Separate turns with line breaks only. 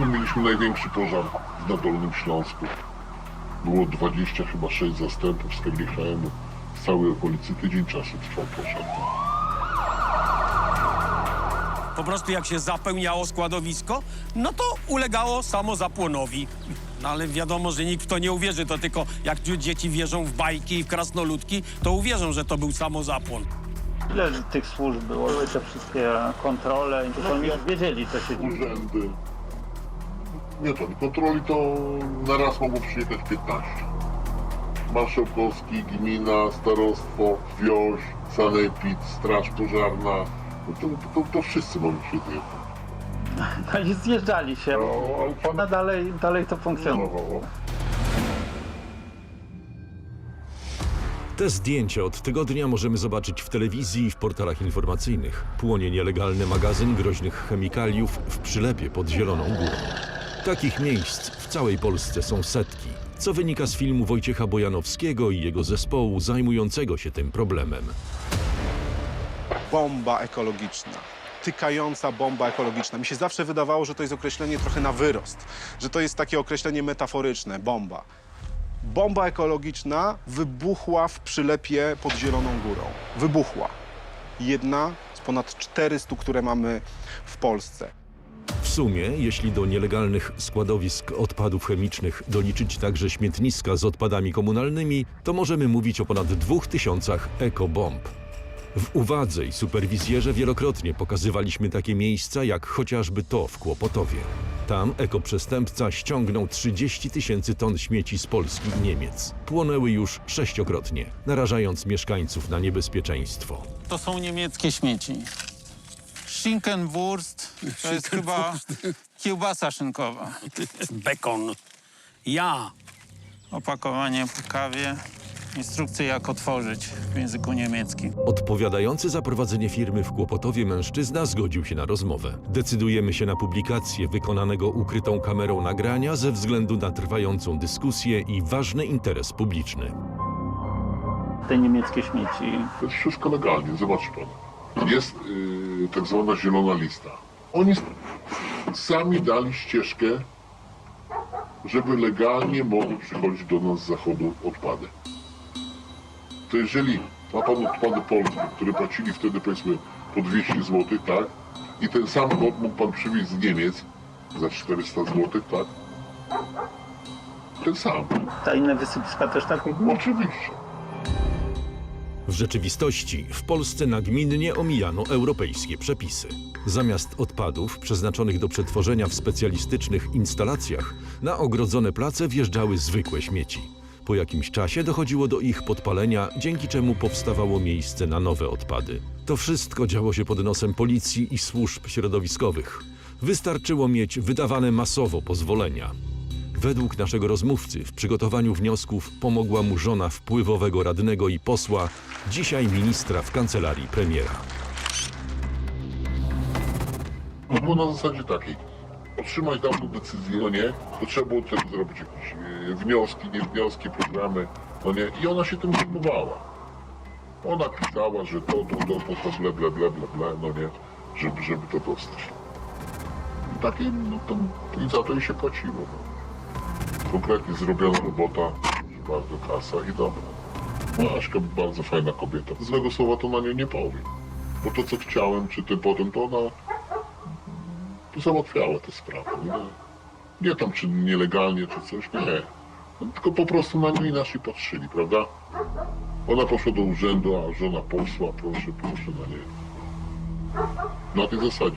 myśmy mieliśmy największy pożar na Dolnym Śląsku. Było 20 chyba 6 zastępów z KGHM. W całej okolicy tydzień czasu trwał pożar.
Po prostu jak się zapełniało składowisko, no to ulegało samozapłonowi. No ale wiadomo, że nikt w to nie uwierzy, to tylko jak dzieci wierzą w bajki i w krasnoludki, to uwierzą, że to był samozapłon.
Ile tych służb było? Były te wszystkie kontrole, to oni wiedzieli, co się dzieje.
Urzędy. Nie to, kontroli to na raz mogło przyjechać 15. Marszałkowski, gmina, starostwo, wioś, sanepid, straż pożarna. No to, to, to wszyscy mogli przyjechać.
No i zjeżdżali się.
No, ale pan
No dalej, dalej to funkcjonowało.
funkcjonował.
Te zdjęcia od tygodnia możemy zobaczyć w telewizji i w portalach informacyjnych. Płonie nielegalny magazyn groźnych chemikaliów w przylepie pod Zieloną Górą. Takich miejsc w całej Polsce są setki, co wynika z filmu Wojciecha Bojanowskiego i jego zespołu zajmującego się tym problemem.
bomba ekologiczna. Tykająca bomba ekologiczna. Mi się zawsze wydawało, że to jest określenie trochę na wyrost, że to jest takie określenie metaforyczne bomba. Bomba ekologiczna wybuchła w przylepie pod Zieloną Górą. Wybuchła. Jedna z ponad 400, które mamy w Polsce.
Sumie, jeśli do nielegalnych składowisk odpadów chemicznych doliczyć także śmietniska z odpadami komunalnymi, to możemy mówić o ponad 2000 ekobomb. W uwadze i superwizjerze wielokrotnie pokazywaliśmy takie miejsca, jak chociażby to w Kłopotowie. Tam ekoprzestępca ściągnął 30 tysięcy ton śmieci z Polski i Niemiec. Płonęły już sześciokrotnie, narażając mieszkańców na niebezpieczeństwo.
To są niemieckie śmieci. Schinkenwurst to jest chyba kiełbasa szynkowa.
Bekon. Ja.
Opakowanie po kawie. Instrukcje jak otworzyć w języku niemieckim.
Odpowiadający za prowadzenie firmy w Kłopotowie mężczyzna zgodził się na rozmowę. Decydujemy się na publikację wykonanego ukrytą kamerą nagrania ze względu na trwającą dyskusję i ważny interes publiczny.
Te niemieckie śmieci.
To jest wszystko legalnie, zobacz pan. Jest yy, tak zwana zielona lista. Oni sami dali ścieżkę, żeby legalnie mogły przychodzić do nas z zachodu odpady. To jeżeli ma pan odpady polskie, które płacili wtedy powiedzmy po 200 zł, tak? I ten sam kod mógł pan przywieźć z Niemiec za 400 zł, tak? Ten sam.
Ta inne wysypiska też tak
Oczywiście.
W rzeczywistości w Polsce nagminnie omijano europejskie przepisy. Zamiast odpadów przeznaczonych do przetworzenia w specjalistycznych instalacjach, na ogrodzone place wjeżdżały zwykłe śmieci. Po jakimś czasie dochodziło do ich podpalenia, dzięki czemu powstawało miejsce na nowe odpady. To wszystko działo się pod nosem policji i służb środowiskowych. Wystarczyło mieć wydawane masowo pozwolenia. Według naszego rozmówcy w przygotowaniu wniosków pomogła mu żona wpływowego radnego i posła, dzisiaj ministra w kancelarii premiera.
No było na zasadzie takiej. Otrzymać daną decyzję, no nie, to trzeba było wtedy zrobić jakieś e, wnioski, nie wnioski, programy, no nie, i ona się tym zajmowała. Ona pisała, że to, to, to, to, to, ble, ble, ble, ble, ble, no nie, żeby, żeby to dostać. I takie, no to, i za to jej się płaciło. No. Konkretnie zrobiona robota, bardzo kasa i dobra. No Aśka bardzo fajna kobieta. Złego słowa to na nią nie powiem. Bo to co chciałem, czy tym potem, to ona załatwiała te sprawy. Nie, nie tam czy nielegalnie, czy coś, nie. No, tylko po prostu na nią inaczej patrzyli, prawda? Ona poszła do urzędu, a żona posła, proszę, proszę na nie. Na tej zasadzie.